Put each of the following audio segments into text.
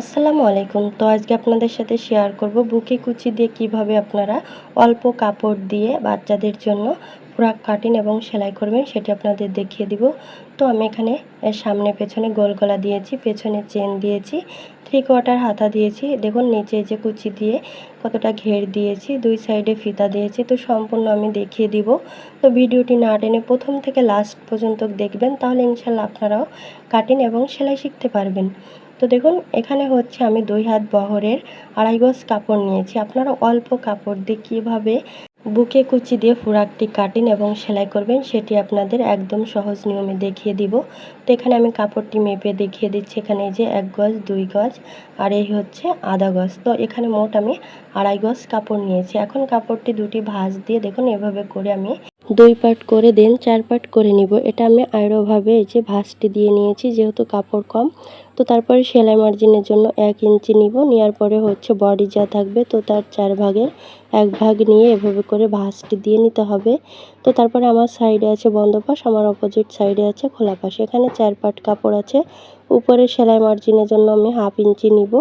আসসালামু আলাইকুম। তো আজকে আপনাদের সাথে শেয়ার করব বুকে কুচি দিয়ে কীভাবে আপনারা অল্প কাপড় দিয়ে বাচ্চাদের জন্য ফ্রক কাটিং এবং সেলাই করবেন সেটি আপনাদের দেখিয়ে দিব। তো আমি এখানে সামনে পেছনে গোল গলা দিয়েছি, পেছনে চেন দিয়েছি থ্রি কোয়ার্টার হাতা দিয়েছি। দেখুন, নিচে যে কুচি দিয়ে কতটা ঘের দিয়েছি, দুই সাইডে ফিতা দিয়েছি। তো সম্পূর্ণ আমি দেখিয়ে দিব। তো ভিডিওটি না টেনে প্রথম থেকে লাস্ট পর্যন্ত দেখবেন, তাহলে ইনশাল্লাহ আপনারাও কাটিং এবং সেলাই শিখতে পারবেন। তো দেখুন, এখানে হচ্ছে আমি দুই হাত বহরের আড়াই গজ কাপড় নিয়েছি। আপনারা অল্প কাপড় দিয়ে কীভাবে বুকে কুচি দিয়ে ফুরাকটি কাটিং এবং সেলাই করবেন, সেটি আপনাদের একদম সহজ নিয়মে দেখিয়ে দিব। তো এখানে আমি কাপড়টি মেপে দেখিয়ে দিচ্ছি, এখানে যে এক গজ, দুই গজ আর এই হচ্ছে আধা গজ। তো এখানে মোট আমি আড়াই গজ কাপড় নিয়েছি। এখন কাপড়টি দুটি ভাঁজ দিয়ে দেখুন, এভাবে করে আমি দুই পার্ট করে দেন, চার পার্ট করে নিব। এটা আমি আরোভাবে এই যে ভাঁজটি দিয়ে নিয়েছি, যেহেতু কাপড় কম। তো তারপরে সেলাই মার্জিনের জন্য এক ইঞ্চি নিব। নেওয়ার পরে হচ্ছে বডি যা থাকবে, তো তার চার ভাগের এক ভাগ নিয়ে এভাবে করে ভাঁজটি দিয়ে নিতে হবে। তো তারপরে আমার সাইডে আছে বন্ধ পাশ আমার অপোজিট সাইডে আছে খোলা পাশ এখানে চার পাট কাপড় আছে। উপরে সেলাই মার্জিনের জন্য আমি হাফ ইঞ্চি নিব।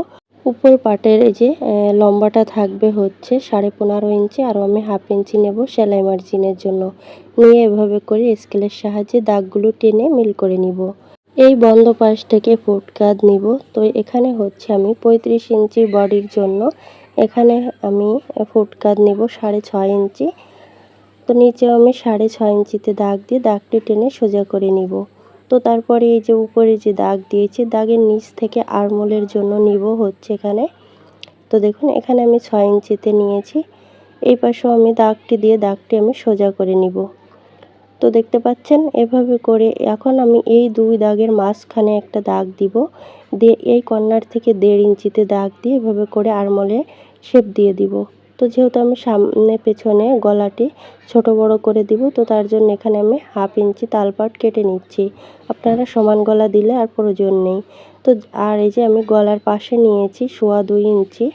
উপর পাটের এই যে লম্বাটা থাকবে হচ্ছে সাড়ে পনেরো ইঞ্চি, আর আমি হাফ ইঞ্চি নেব সেলাই মার্জিনের জন্য। নিয়ে এভাবে করে স্কেলের সাহায্যে দাগগুলো টেনে মিল করে নিব। এই বন্ধ পাশ থেকে ফুট ফুটকাত নিব। তো এখানে হচ্ছে আমি পঁয়ত্রিশ ইঞ্চি বডির জন্য এখানে আমি ফুট ফুটকাত নিব সাড়ে ছয় ইঞ্চি। তো নিচেও আমি সাড়ে ছয় ইঞ্চিতে দাগ দিয়ে দাগটি টেনে সোজা করে নিব। তো তারপরে এই যে উপরে যে দাগ দিয়েছি, দাগের নিচ থেকে আরমোলের জন্য নিব হচ্ছে এখানে। তো দেখুন, এখানে আমি ছয় ইঞ্চিতে নিয়েছি। এই পাশেও আমি দাগটি দিয়ে দাগটি আমি সোজা করে নিব। তো দেখতে পাচ্ছেন, এভাবে করে এখন আমি এই দুই দাগের মাঝখানে একটা দাগ দিব। দিয়ে এই কর্নার থেকে দেড় ইঞ্চিতে দাগ দিয়ে এভাবে করে আরমলে শেপ দিয়ে দিব। তো যেহেতু আমি সামনে পেছনে গলাটি ছোট বড় করে দিব, তো তার জন্য এখানে আমি হাফ ইঞ্চি তালপাট কেটে নিচ্ছি। আপনারা সমান গলা দিলে আর প্রয়োজন নেই। তো আর এই যে আমি গলার পাশে নিয়েছি সোয়া দুই ইঞ্চি,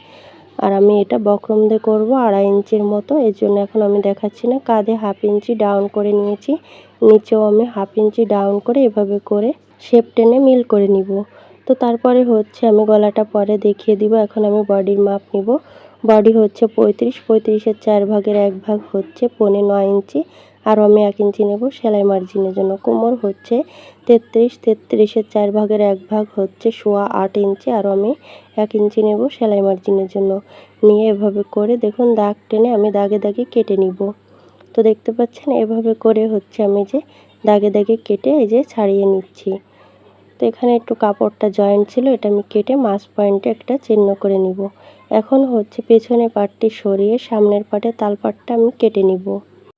আর আমি এটা বক্রম দিয়ে করব আড়াই ইঞ্চির মতো। এর জন্য এখন আমি দেখাচ্ছি না, কাঁধে হাফ ইঞ্চি ডাউন করে নিয়েছি, নিচেও আমি হাফ ইঞ্চি ডাউন করে এভাবে করে শেপ টেনে মিল করে নিব। তো তারপরে হচ্ছে আমি গলাটা পরে দেখিয়ে দিব, এখন আমি বডির মাপ নিব। বডি হচ্ছে পঁয়ত্রিশ, পঁয়ত্রিশের চার ভাগের এক ভাগ হচ্ছে পৌনে নয় ইঞ্চি। আরও আমি এক ইঞ্চি নেব, সেলাই মার্জিনের জন্য কোমর হচ্ছে তেত্রিশ, তেত্রিশের চার ভাগের এক ভাগ হচ্ছে সোয়া আট ইঞ্চি। আরও আমি এক ইঞ্চি নেব সেলাই মার্জিনের জন্য। নিয়ে এভাবে করে দেখুন দাগ টেনে আমি দাগে দাগে কেটে নিব। তো দেখতে পাচ্ছেন এভাবে করে হচ্ছে আমি যে দাগে দাগে কেটে এই যে ছাড়িয়ে নিচ্ছি। তো এখানে একটু কাপড়টা জয়েন্ট ছিল, এটা আমি কেটে মাছ পয়েন্টে একটা চিহ্ন করে নিব। এখন হচ্ছে পেছনে পাটটি সরিয়ে সামনের পাটে তাল পাটটা আমি কেটে নিব।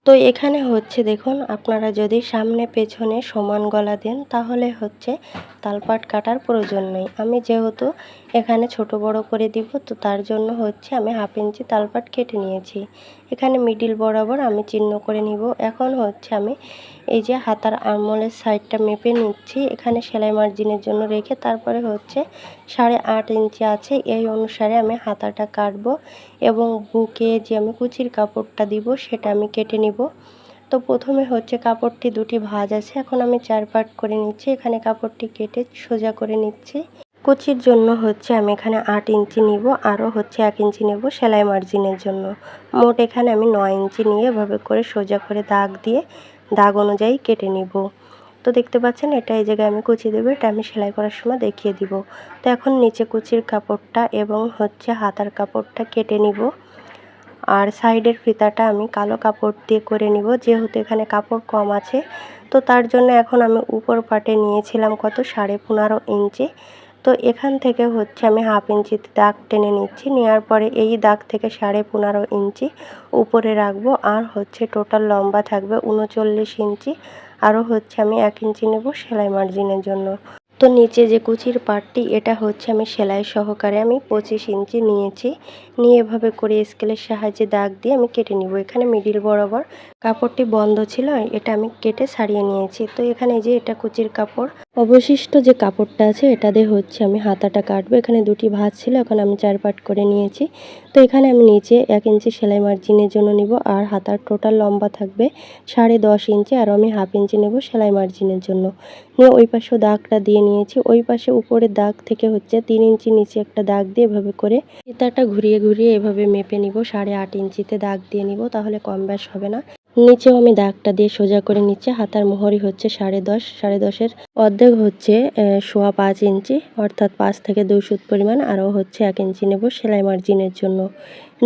তো এখানে হচ্ছে দেখুন, আপনারা যদি সামনে পেছনে সমান গলা দেন, তাহলে হচ্ছে তালপাট কাটার প্রয়োজন নেই। আমি যেহেতু এখানে ছোট বড় করে দিব, তো তার জন্য হচ্ছে আমি হাফ ইঞ্চি তালপাট কেটে নিয়েছি। এখানে মিডিল বরাবর আমি চিহ্ন করে নিব। এখন হচ্ছে আমি এই যে হাতার আঙুলের সাইডটা মেপে নিচ্ছি। এখানে সেলাই মার্জিনের জন্য রেখে তারপরে হচ্ছে সাড়ে আট ইঞ্চি আছে। এই অনুসারে আমি হাতাটা কাটবো এবং বুকে যে আমি কুচির কাপড়টা দিব সেটা আমি কেটে নিব। তো প্রথমে হচ্ছে কাপড়টি দুটি ভাঁজ আছে। এখন আমি চার পাট করে নিচ্ছি। এখানে কাপড়টি কেটে সোজা করে নিচ্ছি। কুচির জন্য হচ্ছে আমি এখানে আট ইঞ্চি নিব, আরও হচ্ছে এক ইঞ্চি নেব সেলাই মার্জিনের জন্য। মোট এখানে আমি নয় ইঞ্চি নিয়ে এভাবে করে সোজা করে দাগ দিয়ে দাগ অনুযায়ী কেটে নিব। তো দেখতে পাচ্ছেন, এটা এই জায়গায় আমি কুচি দেবো, এটা আমি সেলাই করার সময় দেখিয়ে দিব। তো এখন নিচে কুচির কাপড়টা এবং হচ্ছে হাতার কাপড়টা কেটে নিব। আর সাইডের ফিতাটা আমি কালো কাপড় দিয়ে করে নিব, যেহেতু এখানে কাপড় কম আছে। তো তার জন্য এখন আমি উপর পাটে নিয়েছিলাম কত? সাড়ে পনেরো ইঞ্চি। তো এখান থেকে হচ্ছে আমি হাফ ইঞ্চিতে দাগ টেনে নিচ্ছি। নেওয়ার পরে এই দাগ থেকে সাড়ে পনেরো ইঞ্চি উপরে রাখব। আর হচ্ছে টোটাল লম্বা থাকবে উনচল্লিশ ইঞ্চি। আরও হচ্ছে আমি এক ইঞ্চি নেব সেলাই মার্জিনের জন্য। তো নিচে যে কুচির পাটটি, এটা হচ্ছে আমি সেলাই সহকারে আমি পঁচিশ ইঞ্চি নিয়েছি। নিয়ে এভাবে করে স্কেলের সাহায্যে দাগ দিয়ে আমি কেটে নিব। এখানে মিডিল বরাবর কাপড়টি বন্ধ ছিল, এটা আমি কেটে ছাড়িয়ে নিয়েছি। তো এখানে যে এটা কুচির কাপড়, অবশিষ্ট যে কাপড়টা আছে, এটা দিয়ে হচ্ছে আমি হাতাটা কাটবো। এখানে দুটি ভাঁজ ছিল, এখন আমি চার পাট করে নিয়েছি। তো এখানে আমি নিচে এক ইঞ্চি সেলাই মার্জিনের জন্য নিব আর হাতার টোটাল লম্বা থাকবে সাড়ে দশ ইঞ্চি, আর আমি হাফ ইঞ্চি নেব সেলাই মার্জিনের জন্য। নিয়ে ওই পাশেও দাগটা দিয়ে নিয়েছি। ওই পাশে উপরে দাগ থেকে হচ্ছে তিন ইঞ্চি নিচে একটা দাগ দিয়ে এভাবে করে ফিতাটা ঘুরিয়ে ঘুরিয়ে এভাবে মেপে নিব। সাড়ে আট ইঞ্চিতে দাগ দিয়ে নিব, তাহলে কম ব্যাস হবে না। নিচেও আমি দাগটা দিয়ে সোজা করে নিচ্ছে। হাতার মোহরি হচ্ছে সাড়ে দশ। সাড়ে দশের অর্ধেক হচ্ছে সোয়া পাঁচ ইঞ্চি, অর্থাৎ পাঁচ থেকে দুই সুত পরিমাণ, আরও হচ্ছে এক ইঞ্চি নেব সেলাই মার্জিনের জন্য।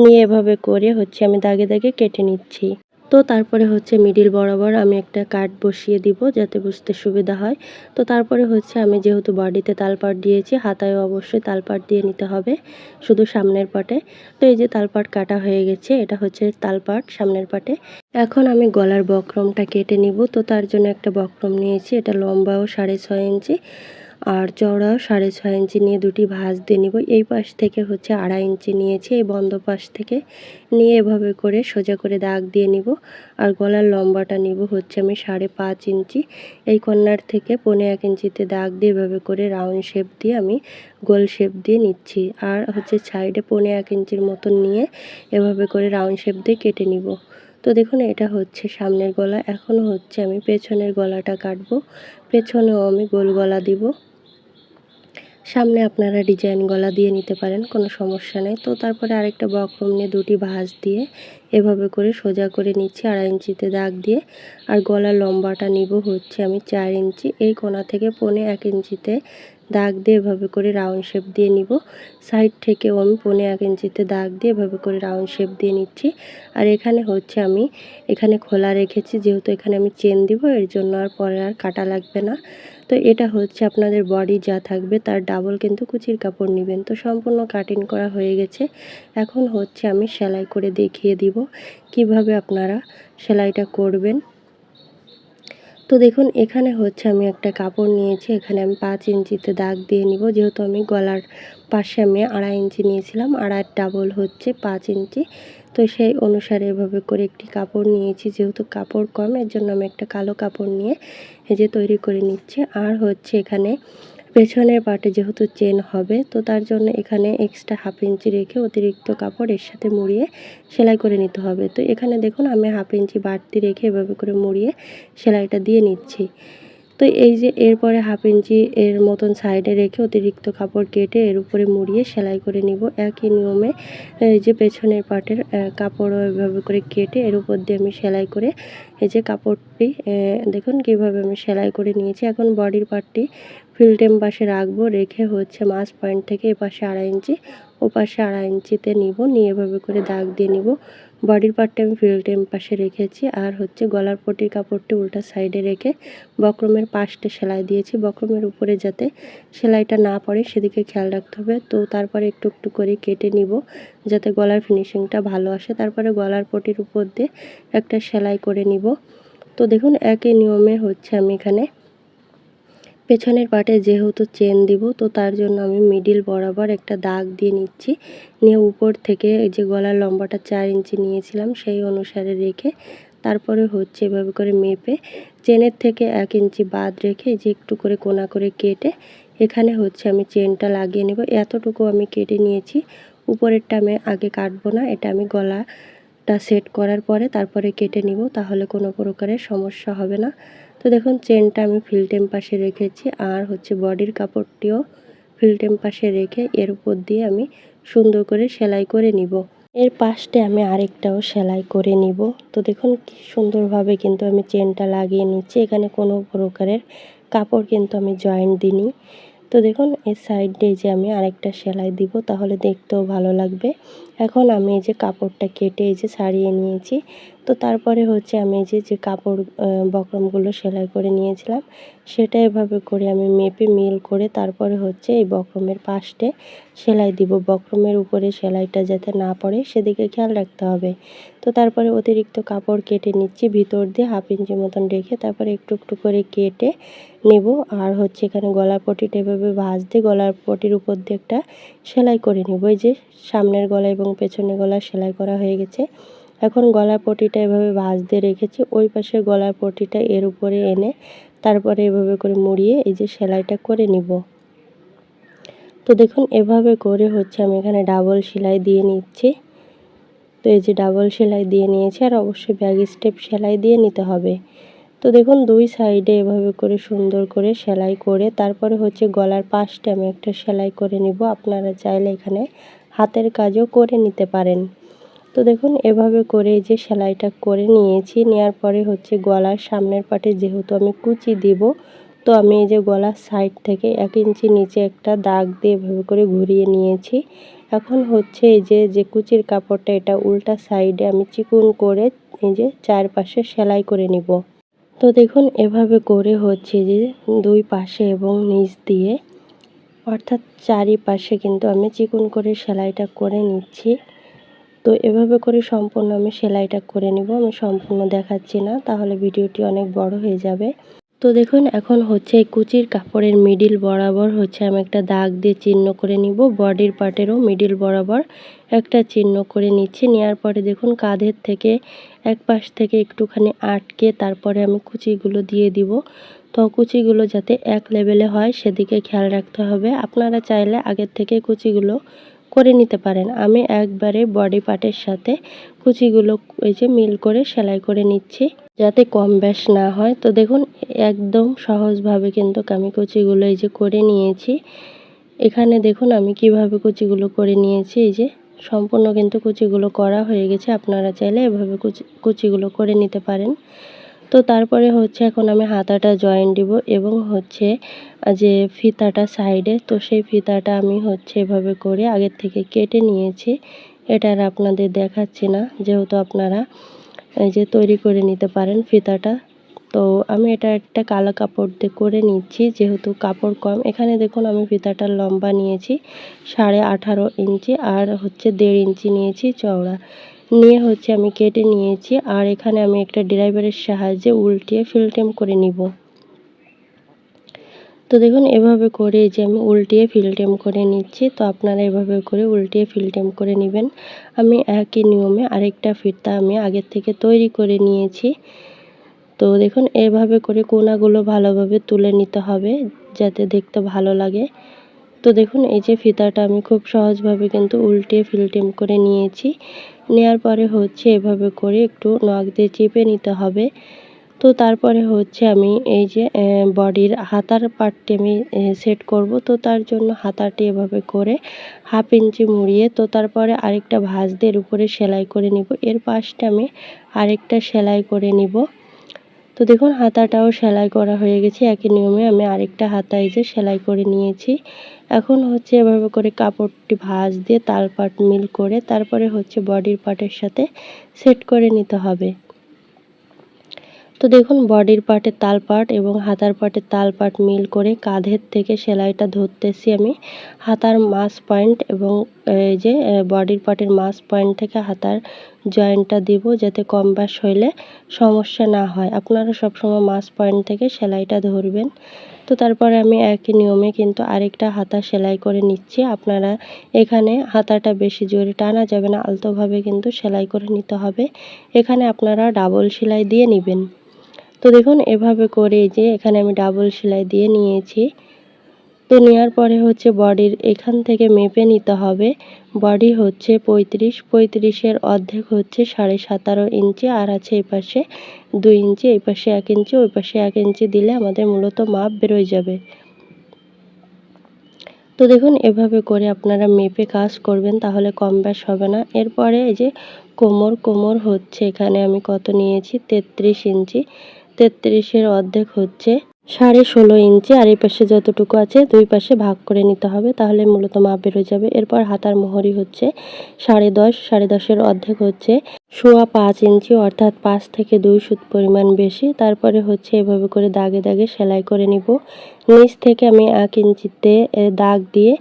নিয়ে এভাবে করে হচ্ছে আমি দাগে দাগে কেটে নিচ্ছি। তো তারপরে হচ্ছে মিডিল বরাবর আমি একটা কাট বসিয়ে দিব যাতে বুঝতে সুবিধা হয়। তো তারপরে হচ্ছে আমি যেহেতু বডিতে তালপাট দিয়েছি, হাতায়ও অবশ্যই তালপাট দিয়ে নিতে হবে শুধু সামনের পাটে। তো এই যে তালপাট কাটা হয়ে গেছে, এটা হচ্ছে তালপাট সামনের পাটে। এখন আমি গলার বক্রমটা কেটে নিব। তো তার জন্য একটা বক্রম নিয়েছি, এটা লম্বাও সাড়ে ছয় ইঞ্চি। আর চওড়াও সাড়ে ছয় ইঞ্চি নিয়ে দুটি ভাঁজ দিয়ে নিব। এই পাশ থেকে হচ্ছে আড়াই ইঞ্চি নিয়েছি, এই বন্ধ পাশ থেকে নিয়ে এভাবে করে সোজা করে দাগ দিয়ে নিব। আর গলার লম্বাটা নিব হচ্ছে আমি সাড়ে পাঁচ ইঞ্চি। এই কর্নার থেকে পনেরো এক ইঞ্চিতে দাগ দিয়ে এভাবে করে রাউন্ড শেপ দিয়ে আমি গোল শেপ দিয়ে নিচ্ছি। আর হচ্ছে সাইডে পনেরো এক ইঞ্চির মতন নিয়ে এভাবে করে রাউন্ড শেপ দিয়ে কেটে নিব। তো দেখুন, এটা হচ্ছে সামনের গলা। এখন হচ্ছে আমি পেছনের গলাটা কাটবো। পেছনেও আমি গোল গলা দিব। সামনে আপনারা ডিজাইন গলা দিয়ে নিতে পারেন, কোনো সমস্যা নেই। তো তারপরে আরেকটা বক্রম নিয়ে দুটি ভাঁজ দিয়ে এভাবে করে সোজা করে নিচ্ছি আড়াই ইঞ্চিতে দাগ দিয়ে। আর গলার লম্বাটা নিব হচ্ছে আমি চার ইঞ্চি। এই কোনা থেকে পৌনে এক ইঞ্চিতে দাগ দিয়ে এভাবে করে রাউন্ড শেপ দিয়ে নিব। সাইড থেকেও আমি পৌনে এক ইঞ্চিতে দাগ দিয়ে এভাবে করে রাউন্ড শেপ দিয়ে নিচ্ছি। আর এখানে হচ্ছে আমি এখানে খোলা রেখেছি, যেহেতু এখানে আমি চেন দিব, এর জন্য আর পরে আর কাটা লাগবে না। তো এটা হচ্ছে আপনাদের বডি যা থাকবে তার ডাবল কিন্তু কুচির কাপড় নেবেন। তো সম্পূর্ণ কাটিং করা হয়ে গেছে। এখন হচ্ছে আমি সেলাই করে দেখিয়ে দিব কীভাবে আপনারা সেলাইটা করবেন। তো দেখুন, এখানে হচ্ছে আমি একটা কাপড় নিয়েছি। এখানে আমি পাঁচ ইঞ্চিতে দাগ দিয়ে নিব। যেহেতু আমি গলার পাশে আমি আড়াই ইঞ্চি নিয়েছিলাম আড়াই ডাবল হচ্ছে পাঁচ ইঞ্চি। তো সেই অনুসারে এভাবে করে একটি কাপড় নিয়েছি। যেহেতু কাপড় কম, এর জন্য আমি একটা কালো কাপড় নিয়ে এই যে তৈরি করে নিচ্ছি। আর হচ্ছে এখানে পেছনের পাটে যেহেতু চেন হবে, তো তার জন্য এখানে এক্সট্রা হাফ ইঞ্চি রেখে অতিরিক্ত কাপড় এর সাথে মুড়িয়ে সেলাই করে নিতে হবে। তো এখানে দেখুন, আমি হাফ ইঞ্চি বাড়তি রেখে এভাবে করে মুড়িয়ে সেলাইটা দিয়ে নিচ্ছি। তো এই যে এরপরে হাফ ইঞ্চি এর মতন সাইডে রেখে অতিরিক্ত কাপড় কেটে এর উপরে মুড়িয়ে সেলাই করে নিব। একই নিয়মে, এই যে পেছনের পাটের কাপড়ও এভাবে করে কেটে এর উপর দিয়ে আমি সেলাই করে, এই যে কাপড়টি দেখুন কীভাবে আমি সেলাই করে নিয়েছি। এখন বডির পার্টটি ফিল্টেম পাশে রাখব, রেখে হচ্ছে মাছ পয়েন্ট থেকে এ পাশে আড়াই ইঞ্চি ও পাশে আড়াই ইঞ্চিতে নিব, নিয়ে এভাবে করে দাগ দিয়ে নিব। বডির পার্টটা আমি ফিল্টেম পাশে রেখেছি, আর হচ্ছে গলার পটির কাপড়টি উল্টা সাইডে রেখে বক্রমের পাশটে সেলাই দিয়েছি। বক্রমের উপরে যাতে সেলাইটা না পড়ে সেদিকে খেয়াল রাখতে হবে। তো তারপরে একটু একটু করে কেটে নিব যাতে গলার ফিনিশিংটা ভালো আসে। তারপরে গলার পটির উপর দিয়ে একটা সেলাই করে নিব। তো দেখুন একই নিয়মে হচ্ছে আমি এখানে পেছনের পাটে যেহেতু চেন দিব, তো তার জন্য আমি মিডিল বরাবর একটা দাগ দিয়ে নিচ্ছি। নিয়ে উপর থেকে এই যে গলার লম্বাটা চার ইঞ্চি নিয়েছিলাম, সেই অনুসারে রেখে তারপরে হচ্ছে এভাবে করে মেপে চেনের থেকে এক ইঞ্চি বাদ রেখে যে একটু করে কোনা করে কেটে এখানে হচ্ছে আমি চেনটা লাগিয়ে নেব। এতটুকু আমি কেটে নিয়েছি। উপরেরটা আমি আগে কাটবো না, এটা আমি গলাটা সেট করার পরে তারপরে কেটে নিব, তাহলে কোনো প্রকারের সমস্যা হবে না। তো দেখুন চেনটা আমি ফিল্টেম পাশে রেখেছি আর হচ্ছে বডির কাপড়টিও ফিল্টেম পাশে রেখে এর উপর দিয়ে আমি সুন্দর করে সেলাই করে নিব। এর পাশটে আমি আরেকটাও সেলাই করে নিব। তো দেখুন, কি সুন্দরভাবে কিন্তু আমি চেনটা লাগিয়ে নিচ্ছি। এখানে কোনো প্রকারের কাপড় কিন্তু আমি জয়েন্ট দিইনি। তো দেখুন এই সাইডে যে আমি আরেকটা সেলাই দিব, তাহলে দেখতেও ভালো লাগবে। এখন আমি এই যে কাপড়টা কেটে এই যে ছাড়িয়ে নিয়েছি। তো তারপরে হচ্ছে আমি এই যে যে কাপড় বক্রমগুলো সেলাই করে নিয়েছিলাম, সেটা এভাবে করে আমি মেপে মিল করে তারপরে হচ্ছে এই বক্রমের পাশটে সেলাই দিব। বক্রমের উপরে সেলাইটা যাতে না পড়ে সেদিকে খেয়াল রাখতে হবে। তো তারপরে অতিরিক্ত কাপড় কেটে নিচ্ছি, ভিতর দিয়ে হাফ ইঞ্চি মতন রেখে তারপরে একটু একটু করে কেটে নেব। আর হচ্ছে এখানে গলার পটিটা এভাবে ভাঁজ দিয়ে গলার পটির উপর দিয়ে একটা সেলাই করে নেব। এই যে সামনের গলা এবং পেছনে গলা সেলাই করা হয়ে গেছে। এখন গলার পটিটা এভাবে ভাঁজ দিয়ে রেখেছি। ওই পাশে গলার পটিটা এর উপরে এনে তারপরে এভাবে করে মুড়িয়ে এই যে সেলাইটা করে নিব। তো দেখুন, এভাবে করে হচ্ছে আমি এখানে ডাবল সেলাই দিয়ে নিচ্ছি। তো এই যে ডাবল সেলাই দিয়ে নিয়েছি আর অবশ্যই ব্যাগ স্টেপ সেলাই দিয়ে নিতে হবে। তো দেখুন, দুই সাইডে এভাবে করে সুন্দর করে সেলাই করে তারপরে হচ্ছে গলার পাশটা আমি একটা সেলাই করে নিব। আপনারা চাইলে এখানে হাতের কাজও করে নিতে পারেন। তো দেখুন, এভাবে করে যে সেলাইটা করে নিয়েছি নেওয়ার পরে হচ্ছে গলার সামনের পাটে যেহেতু আমি কুচি দিব, তো আমি এই যে গলার সাইড থেকে এক ইঞ্চি নিচে একটা দাগ দিয়ে এভাবে করে ঘুরিয়ে নিয়েছি। এখন হচ্ছে এই যে যে কুচির কাপড়টা এটা উল্টা সাইডে আমি চিকুন করে এই যে চারপাশে সেলাই করে নিব। তো দেখুন, এভাবে করে হচ্ছে যে দুই পাশে এবং নিচ দিয়ে অর্থাৎ চারিপাশে কিন্তু আমি চিকুন করে সেলাইটা করে নিচ্ছি। তো এভাবে করে সম্পূর্ণ আমি সেলাইটা করে নিব, আমি সম্পূর্ণ দেখাচ্ছি না, তাহলে ভিডিওটি অনেক বড় হয়ে যাবে। তো দেখুন, এখন হচ্ছে কুচির কাপড়ের মিডিল বরাবর হচ্ছে আমি একটা দাগ দিয়ে চিহ্ন করে নিব, বডির পার্টেরও মিডিল বরাবর একটা চিহ্ন করে নিচ্ছি। নেওয়ার পরে দেখুন, কাঁধের থেকে এক পাশ থেকে একটুখানি আটকে তারপরে আমি কুচিগুলো দিয়ে দিব। তো কুচিগুলো যাতে এক লেভেলে হয়, সেদিকে খেয়াল রাখতে হবে। আপনারা চাইলে আগের থেকে কুচিগুলো করে নিতে পারেন। আমি একবারে বডি পার্টের সাথে কুচিগুলো এই যে মিল করে সেলাই করে নিচ্ছি। যাতে কম ব্যাস না হয়। তো দেখুন, একদম সহজভাবে কিন্তু আমি কুচিগুলো এই যে করে নিয়েছি। এখানে দেখুন, আমি কীভাবে কুচিগুলো করে নিয়েছি। এই যে সম্পূর্ণ কিন্তু কুচিগুলো করা হয়ে গেছে। আপনারা চাইলে এভাবে কুচি, কুচিগুলো করে নিতে পারেন। তো তারপরে হচ্ছে এখন আমি হাতাটা জয়েন দিব এবং হচ্ছে যে ফিতাটা সাইডে তো সেই ফিতাটা আমি হচ্ছে এভাবে করে আগের থেকে কেটে নিয়েছি। এটা আর আপনাদের দেখাচ্ছি না, যেহেতু আপনারা, এই যে তৈরি করে নিতে পারেন ফিতাটা। তো আমি এটা একটা কালো কাপড় দিয়ে করে নিচ্ছি, যেহেতু কাপড় কম। এখানে দেখুন আমি ফিতাটার লম্বা নিয়েছি, সাড়ে আঠারো ইঞ্চি আর হচ্ছে দেড় ইঞ্চি নিয়েছি চওড়া। নিয়ে হচ্ছে আমি কেটে নিয়েছি, আর এখানে আমি একটা ড্রাইভারের সাহায্যে উল্টিয়ে ফিল্টেম করে নিব। তো দেখুন, এভাবে করে যে আমি উল্টিয়ে ফিল্টেম করে নিচ্ছি, তো আপনারা এভাবে করে উল্টিয়ে ফিল্টেম করে নেবেন। আমি একই নিয়মে আরেকটা ফিরতা আমি আগের থেকে তৈরি করে নিয়েছি। তো দেখুন, এভাবে করে কোনাগুলো ভালোভাবে তুলে নিতে হবে, যাতে দেখতে ভালো লাগে। তো দেখুন, এই যে ফিতাটা আমি খুব সহজভাবে কিন্তু উল্টিয়ে ফিল্টেম করে নিয়েছি। নেয়ার পরে হচ্ছে এভাবে করে একটু নখ দিয়ে চেপে নিতে হবে। তো তারপরে হচ্ছে আমি এই যে বডির হাতার পার্টটি আমি সেট করব। তো তার জন্য হাতাটি এভাবে করে হাফ ইঞ্চি মুড়িয়ে, তো তারপরে আরেকটা ভাঁজ দিয়ে উপরে সেলাই করে নিব। এর পাশটা আমি আরেকটা সেলাই করে নিব। তো দেখুন, হাতাটাও সেলাই করা হয়ে গেছে। একই নিয়মে আমি আরেকটা হাতা এই যে সেলাই করে নিয়েছি। এখন হচ্ছে এভাবে করে কাপড়টি ভাঁজ দিয়ে তাল পাট মিল করে তারপরে হচ্ছে বডির পার্টের সাথে সেট করে নিতে হবে। তো দেখুন, বডির পার্টের তাল পাট এবং হাতার পার্টের তাল পাট মিল করে কাঁধের থেকে সেলাইটা ধরতেছি আমি। হাতার মাস পয়েন্ট এবং এই যে বডির পার্টের মাস পয়েন্ট থেকে হাতার জয়েন্টটা দিব যাতে কম বাস হইলে সমস্যা না হয়। আপনারা সবসময় মাস পয়েন্ট থেকে সেলাইটা ধরবেন। তো তারপরে আমি একই নিয়মে কিন্তু আরেকটা হাতা সেলাই করে নিচ্ছি। আপনারা এখানে হাতাটা বেশি জোরে টানা যাবে না, আলতোভাবে কিন্তু সেলাই করে নিতে হবে। এখানে আপনারা ডাবল সেলাই দিয়ে নেবেন। তো দেখুন, এভাবে করে যে এখানে আমি ডাবল সেলাই দিয়ে নিয়েছি। তো নেওয়ার পরে হচ্ছে বডির এখান থেকে মেপে নিতে হবে। বডি হচ্ছে পঁয়ত্রিশ, পঁয়ত্রিশের অর্ধেক হচ্ছে সাড়ে সতেরো ইঞ্চি, আর আছে এই পাশে দুই ইঞ্চি, এই পাশে এক ইঞ্চি, ওই পাশে এক ইঞ্চি দিলে আমাদের মূলত মাপ বেরোয় যাবে। তো দেখুন, এভাবে করে আপনারা মেপে কাজ করবেন, তাহলে কম ব্যাস হবে না। এরপরে এই যে কোমর কোমর হচ্ছে এখানে আমি কত নিয়েছি? তেত্রিশ ইঞ্চি। তেত্রিশের অর্ধেক হচ্ছে সাড়ে ষোলো ইঞ্চি আর এই পাশে যতটুকু আছে দুই পাশে ভাগ করে নিতে হবে, তাহলে মূলত মাপ বেরোয় যাবে। এরপর হাতার মোহরি হচ্ছে সাড়ে দশ, সাড়ে দশের অর্ধেক হচ্ছে সোয়া পাঁচ ইঞ্চি, অর্থাৎ পাঁচ থেকে দুই সুত পরিমাণ বেশি। তারপরে হচ্ছে এভাবে করে দাগে দাগে সেলাই করে নিব। নিচ থেকে আমি এক ইঞ্চিতে দাগ দিয়ে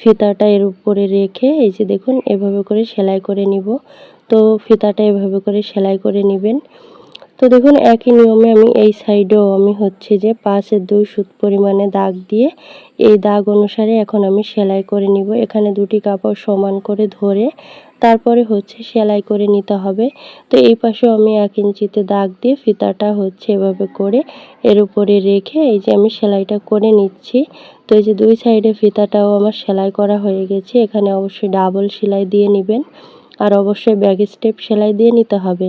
ফিতাটা এর উপরে রেখে, এই যে দেখুন, এভাবে করে সেলাই করে নিব। তো ফিতাটা এভাবে করে সেলাই করে নেবেন। তো দেখুন, একই নিয়মে আমি এই সাইডেও আমি হচ্ছে যে পাঁচের দুই সুত পরিমাণে দাগ দিয়ে এই দাগ অনুসারে এখন আমি সেলাই করে নিব। এখানে দুটি কাপড় সমান করে ধরে তারপরে হচ্ছে সেলাই করে নিতে হবে। তো এই পাশেও আমি এক ইঞ্চিতে দাগ দিয়ে ফিতাটা হচ্ছে এভাবে করে এর উপরে রেখে এই যে আমি সেলাইটা করে নিচ্ছি। তো এই যে দুই সাইডে ফিতাটাও আমার সেলাই করা হয়ে গেছে। এখানে অবশ্যই ডাবল সেলাই দিয়ে নেবেন। আর অবশ্যই ব্যাগ স্টেপ সেলাই দিয়ে নিতে হবে।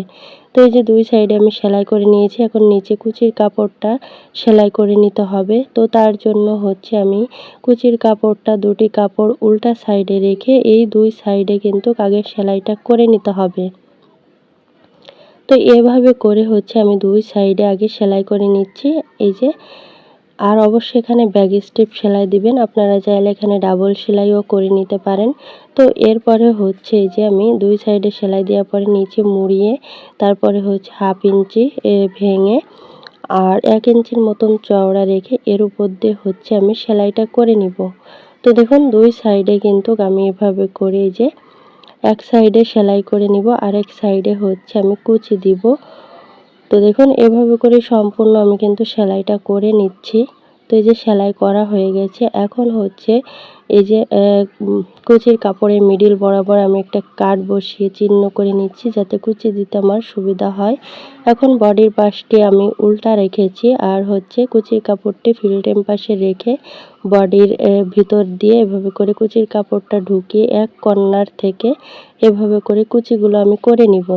তো এই যে দুই সাইডে আমি সেলাই করে নিয়েছি। এখন নিচে কুচির কাপড়টা সেলাই করে নিতে হবে। তো তার জন্য হচ্ছে আমি কুচির কাপড়টা দুটি কাপড় উল্টা সাইডে রেখে এই দুই সাইডে কিন্তু কাগের সেলাইটা করে নিতে হবে। তো এভাবে করে হচ্ছে আমি দুই সাইডে আগে সেলাই করে নিচ্ছি। এই যে আর অবশ্যই এখানে ব্যাগ স্টেপ সেলাই দিবেন। আপনারা চাইলে এখানে ডাবল সেলাইও করে নিতে পারেন। তো এরপরে হচ্ছে যে আমি দুই সাইডে সেলাই দেওয়ার পরে নিচে মুড়িয়ে, তারপরে হচ্ছে হাফ ইঞ্চি ভেঙে আর এক ইঞ্চির মতন চওড়া রেখে এর উপর দিয়ে হচ্ছে আমি সেলাইটা করে নিব। তো দেখুন, দুই সাইডে কিন্তু আমি এভাবে করে যে এক সাইডে সেলাই করে নিব আর এক সাইডে হচ্ছে আমি কুচি দিব। তো দেখুন, এভাবে করে সম্পূর্ণ আমি কিন্তু সেলাইটা করে নিচ্ছি। তো এই যে সেলাই করা হয়ে গেছে। এখন হচ্ছে এই যে কুচির কাপড়ের মিডিল বরাবর আমি একটা কাট বসিয়ে চিহ্ন করে নিচ্ছি যাতে কুচি দিতে আমার সুবিধা হয়। এখন বডির পাশটি আমি উল্টা রেখেছি আর হচ্ছে কুচির কাপড়টি ফিল্টেম পাশে রেখে বডির ভিতর দিয়ে এভাবে করে কুচির কাপড়টা ঢুকিয়ে এক কর্নার থেকে এভাবে করে কুচিগুলো আমি করে নিব।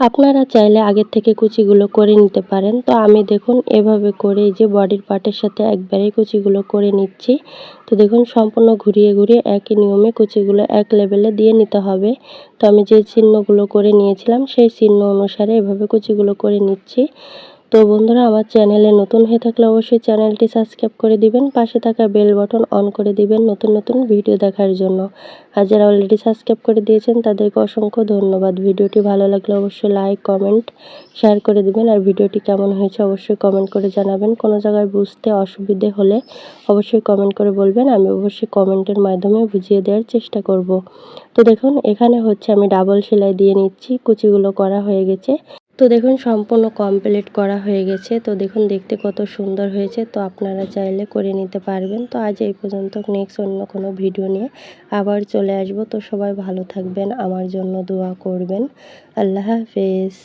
আপনারা চাইলে আগের থেকে কুচিগুলো করে নিতে পারেন। তো আমি দেখুন এভাবে করে যে বডির পার্টের সাথে একবারে কুচিগুলো করে নিচ্ছি। তো দেখুন সম্পূর্ণ ঘুরিয়ে ঘুরিয়ে একই নিয়মে কুচিগুলো এক লেভেলে দিয়ে নিতে হবে। তো আমি যে চিহ্নগুলো করে নিয়েছিলাম, সেই চিহ্ন অনুসারে এভাবে কুচিগুলো করে নিচ্ছি। তো বন্ধুরা, আমার চ্যানেলে নতুন হয়ে থাকলে অবশ্যই চ্যানেলটি সাবস্ক্রাইব করে দিবেন, পাশে থাকা বেল বাটন অন করে দিবেন নতুন নতুন ভিডিও দেখার জন্য। আর যারা অলরেডি সাবস্ক্রাইব করে দিয়েছেন, তাদেরকে অসংখ্য ধন্যবাদ। ভিডিওটি ভালো লাগলে অবশ্যই লাইক কমেন্ট শেয়ার করে দিবেন। আর ভিডিওটি কেমন হয়েছে অবশ্যই কমেন্ট করে জানাবেন। কোনো জায়গায় বুঝতে অসুবিধে হলে অবশ্যই কমেন্ট করে বলবেন। আমি অবশ্যই কমেন্টের মাধ্যমে বুঝিয়ে দেওয়ার চেষ্টা করব। তো দেখুন, এখানে হচ্ছে আমি ডাবল সেলাই দিয়ে নিচ্ছি। কুচিগুলো করা হয়ে গেছে। তো দেখুন, সম্পূর্ণ কমপ্লিট করা হয়ে গেছে। তো দেখুন, দেখতে কত সুন্দর হয়েছে। তো আপনারা চাইলে করে নিতে পারবেন। তো আজ এই পর্যন্ত নেক্সট অন্য কোনো ভিডিও নিয়ে আবার চলে আসব। তো সবাই ভালো থাকবেন, আমার জন্য দোয়া করবেন। আল্লাহ হাফেজ।